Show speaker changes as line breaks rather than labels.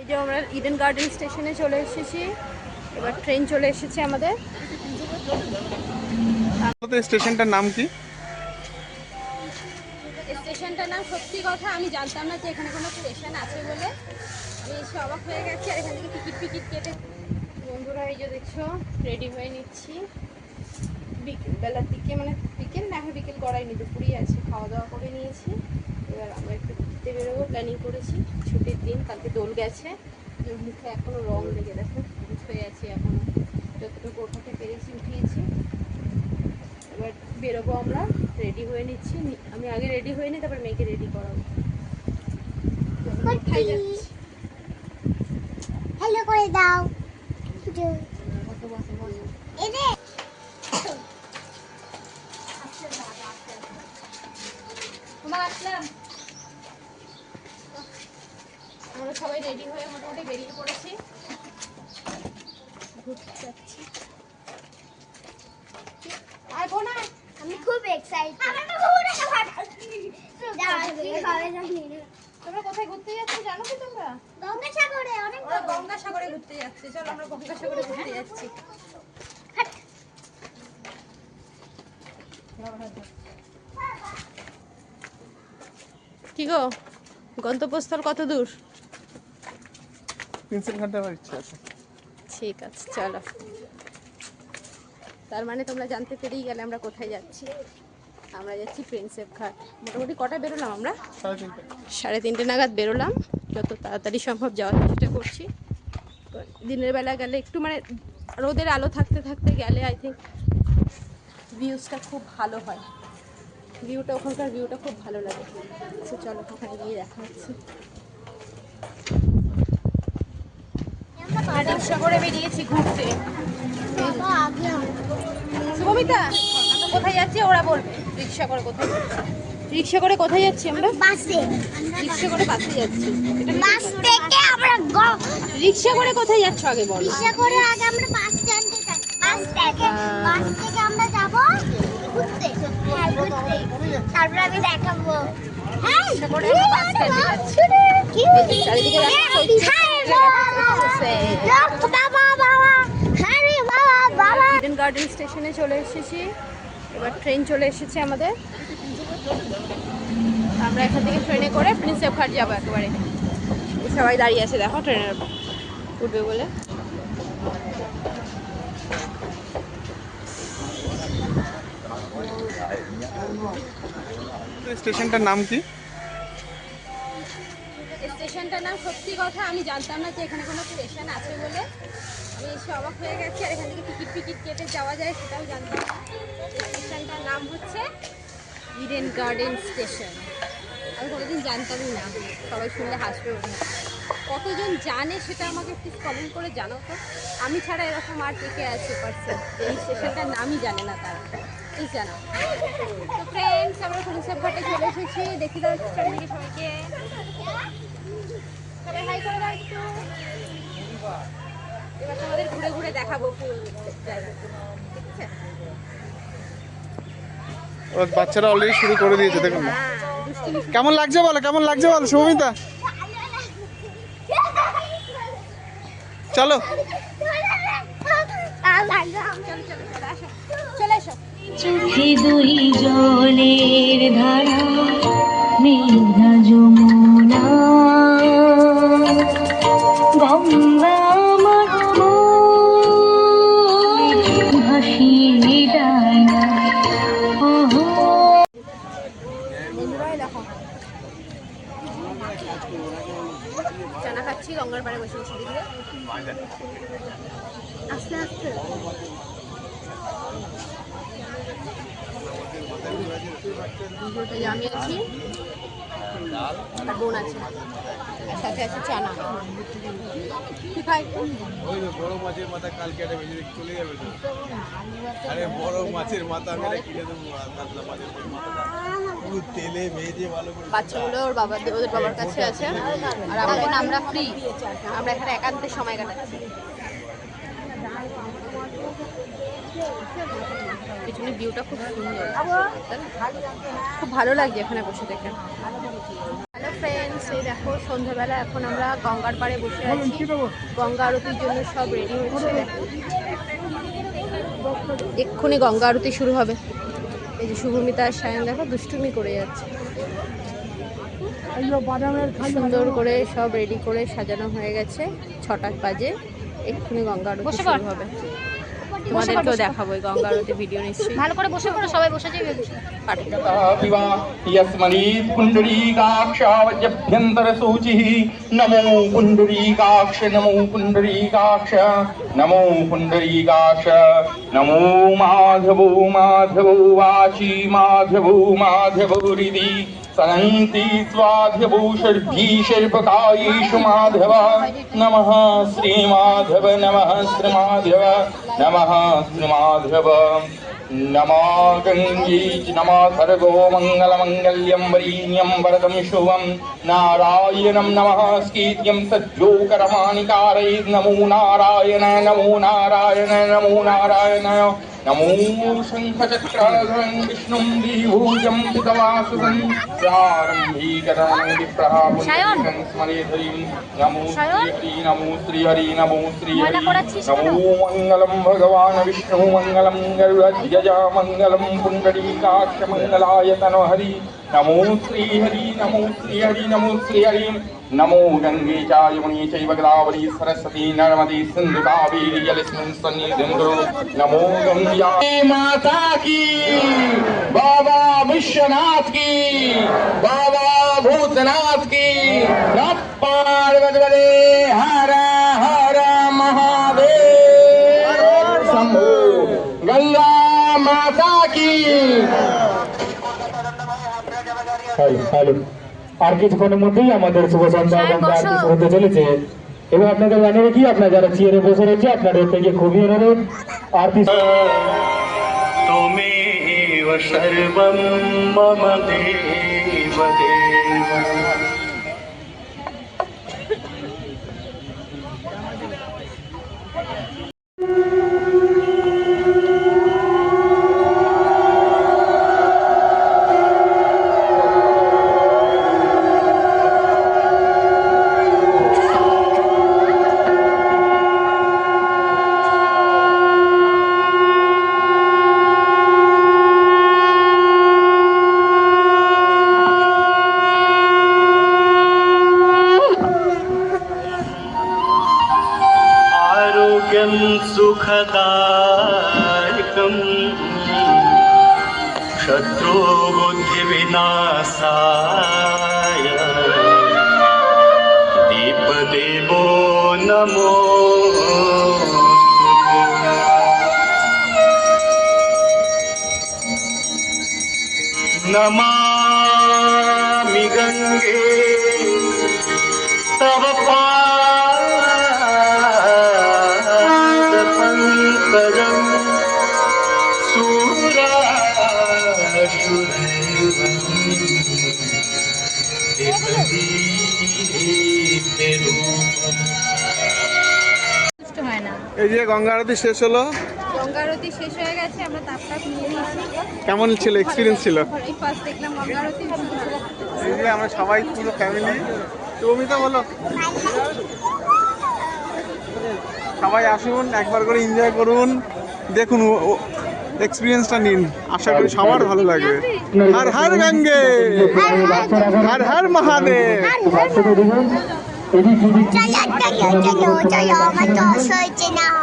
এই যে আমরা ইডেন গার্ডেন স্টেশনে চলে এসেছি। এবার ট্রেন চলে এসেছে আমাদের।
স্টেশনটার নাম কি?
স্টেশনটার নাম সত্যি কথা আমি জানতাম না যে এখানে কোনো স্টেশন আছে বলে। আমি এসে অবাক হয়ে গেছি আর এখান থেকে টিকিট ফিকিট কেটে বন্ধুরা এই যে দেখছ রেডি হয়ে নিচ্ছি। বিকেল বেলার দিকে মানে বিকেল না এখন বিকেল করাইনি দুপুরই আছে খাওয়া দাওয়া করে নিয়েছি। এবার আমরা একটু ঘুরতে বেরোবো প্ল্যানিং করেছি ছুটির দিন কালকে দোল গেছে। মুখে এখনও রং লেগে দেখো ভূত হয়ে আছে এখনও। যতটুকু ওঠাতে পেরেছি উঠিয়েছি। এবার বেরোবো আমরা রেডি হয়ে নিচ্ছি। আমি আগে রেডি হয়ে নিই তারপর মেয়েকে রেডি করাবো।
হ্যালো করে দাও।
আমরা সবাই রেডি হয়ে মোটামুটি বেরিয়ে পড়েছি। ঘুরতে যাচ্ছি। আর বোনা
আমি খুব এক্সাইটেড
তোমরা কোথায় ঘুরতে যাচ্ছ জানো কি তোমরা?
গঙ্গাসাগরে অনেক
গঙ্গাসাগরে ঘুরতে যাচ্ছে। চলো আমরা গঙ্গাসাগরে ঘুরতে যাচ্ছি। কি গো? গন্তব্যস্থল কত দূর?
আমার ইচ্ছা আছে।
ঠিক আছে চলো। তার মানে তোমরা জানতে পেরেই গেলে আমরা কোথায় যাচ্ছি। আমরা যাচ্ছি প্রিন্সেপ ঘাট। মোটামুটি কটা বেরোলাম আমরা?
সাড়ে তিনটে।
নাগাদ বেরোলাম। যত তাড়াতাড়ি সম্ভব যাওয়ার চেষ্টা করছি। দিনের বেলা গেলে একটু মানে রোদের আলো থাকতে থাকতে গেলে আই থিঙ্ক ভিউজটা খুব ভালো হয়। ভিউটা ওখানকার ভিউটা খুব ভালো লাগে। তো চলো ওখানে গিয়ে দেখা হচ্ছে। করে বেরিয়েছি ঘুরতে। শুভমিতা আমরা কোথায় যাচ্ছি ওরা বলবে। রিক্সা করে কোথায় রিক্সা করে কোথায় যাচ্ছি আমরা?
বাসে।
রিক্সা করে বাসে যাচ্ছি। এটা
বাস থেকে আমরা
রিক্সা করে কোথায় যাচ্ছ আগে বলো?
রিক্সা করে আগে আমরা বাস স্ট্যান্ডে যাই বাস থেকে বাস থেকে আমরা যাব ঘুরতে হ্যাঁ ঘুরতে। তারপর আমি দেখাবো। হ্যাঁ
ওই
হ্যাঁ হ্যাঁ
ইডেন গার্ডেন স্টেশনে চলে এসেছি। এবার ট্রেন চলে এসেছে আমাদের। আমরা এখান থেকে ট্রেনে করে প্রিন্সেপ ঘাট যাব একেবারে। সবাই দাঁড়িয়ে আছে দেখো ট্রেনের উঠবে বলে।
স্টেশনটার নাম কি?
স্টেশনটার নাম সত্যি কথা আমি জানতাম না যে এখানে কোনো স্টেশন আছে বলে। আমি এসে অবাক হয়ে গেছি আর এখান থেকে টিকিট ফিকিট কেটে যাওয়া যায় সেটাও জানতাম না। স্টেশনটার নাম হচ্ছে ইডেন গার্ডেন স্টেশন আমি কোনোদিন জানতামই না, সবাই শুনলে হাসবে ওঠে কতজন জানে সেটা আমাকে প্লিজ কমেন্ট করে জানাও তো। আমি ছাড়া এরকম আর কে আছে পার্সন এই স্টেশনটার নামই জানে না তারা। প্লিজ তো ফ্রেন্ডস আমরা প্রিন্সেপ ঘাটে চলে এসেছি। দেখি দাও চারিদিকে সবাইকে। সবাই হাই করে দাও একটু। এবার তোমাদের ঘুরে ঘুরে দেখাবো ফুল জায়গাটা। ঠিক আছে
ওরা বাচ্চারা অলরেডি শুরু করে দিয়েছে দেখুন
হ্যাঁ
কেমন লাগছে বলো কেমন লাগছে বলো শুভমিতা চলো।
চলো
চোখে দুই জলের ধারা মেঘা যমুনা। গঙ্গা ভাসিয়ে
চানা খাচ্ছি গঙ্গার পাড়ে বসে বসে আস্তে আস্তে। আমি আছি বোন আছে। আর সাথে আছে চানা। কি খাই?
ওই বড় মাছের মাথা কালকে একটা বেজে চলে যাবে তো। আরে বড় মাছের মাথা আমি কিনে দেবো কাতলা মাছের মাথাটা পুরো তেলে ভেজে ভালো করে
বাচ্চাগুলো ওর বাবা ওদের বাবার কাছে আছে। আর আমরা আমরা ফ্রি আমরা এখানে একান্তে সময় কাটাচ্ছি। পেছনে ভিউটা খুব সুন্দর। খুব ভালো লাগছে এখানে বসে দেখে। হ্যালো ফ্রেন্ডস এই দেখো সন্ধ্যাবেলা এখন আমরা গঙ্গার পাড়ে বসে আছি। গঙ্গা আরতির জন্য সব রেডি হচ্ছে। এক্ষুনি গঙ্গা আরতি শুরু হবে। এই যে শুভমিতা আর সায়ন দেখো দুষ্টুমি করে যাচ্ছে। সুন্দর করে সব রেডি করে সাজানো হয়ে গেছে। ছটা বাজে। এক্ষুনি গঙ্গা আরতি শুরু হবে। তোমাদেরকেও দেখাবো এই গঙ্গা আরতি ভিডিও নিশ্চয়ই
ভালো করে বসে পড়ো সবাই বসে যাবে
পাঠিয়ে
विवा यस्मनीत् पुण्डरीकाक्षावज्यभ्यन्तरसूचिः नमो पुण्डरीकाक्ष नमो पुण्डरीकाक्ष नमो पुण्डरीकाक्ष नमो माधवो माधवो वाची माधवो माधवो हृदि सनन्ति स्वाधवो षड्भीषर्पकायेषु माधव। नमः श्रीमाधव नमः श्रीमाधव नमः श्रीमाधव। नमा गङ्गे नमा सर्गो मङ्गलमङ्गल्यं वरीण्यं वरदं शुभं। नारायणं नमः स्कीर्त्यं सज्जोकरमाणि कारयेत् नमो नारायण नमो नारायण नमो नारायण। नमो शङ्खचक्राधरं विष्णुं द्विभुजं पितवासुदं प्रारम्भिकरणं विप्रहापुण्डं स्मरेधरीं नमो श्रीहरि नमो श्रीहरि नमो श्रीहरि नमो मङ्गलं भगवान् विष्णु मङ्गलं गरुडध्वज मङ्गलं पुण्डरीकाक्ष मङ्गलाय तनोहरि नमो श्री श्रीहरि नमो श्री श्रीहरि नमो श्री श्रीहरि। नमो गङ्गे च यमुने चैव गोदावरी सरस्वती नर्मदे सिन्धु कावेरी जलस्मिन् सन्निधिं नमो गङ्गा माता की बाबा विश्वनाथ की बाबा भूतनाथ की। नमः पार्वती हर हर महादेव। शंभु। गंगा माता की
আর কিছুক্ষণের মধ্যেই আমাদের শুভ সন্ধ্যা হতে চলেছে। এবং আপনাদের জানিয়ে রাখি আপনারা যারা চিয়ারে বসে রয়েছে আপনাদের থেকে খুবই অনুরোধ।
আর তুমি সর্বম মম দেব দেব। सुखदायकम् शत्रुबुद्धिविनाशाय। दीपदेवो नमो। नमामि गङ्गे। तव पादपङ्कजं
এই যে গঙ্গা আরতি শেষ হলো।
গঙ্গা আরতি শেষ হয়ে গেছে আমরা তাপটা নিয়ে
কেমন ছিল এক্সপিরিয়েন্স ছিল?
এই ফার্স্ট দেখলাম গঙ্গা আরতি
এই যে আমরা সবাই পুরো ফ্যামিলি তো বলো। সবাই আসুন একবার করে এনজয় করুন। দেখুন এক্সপিরিয়েন্সটা নিন। আশা করি সবার ভালো লাগবে। হর হর গঙ্গে! হর হর মহাদেব!
বাচ্চাদের দেখুন এদিক ওদিক
চলো চলো চলো চলো আমার দশ হয়েছে না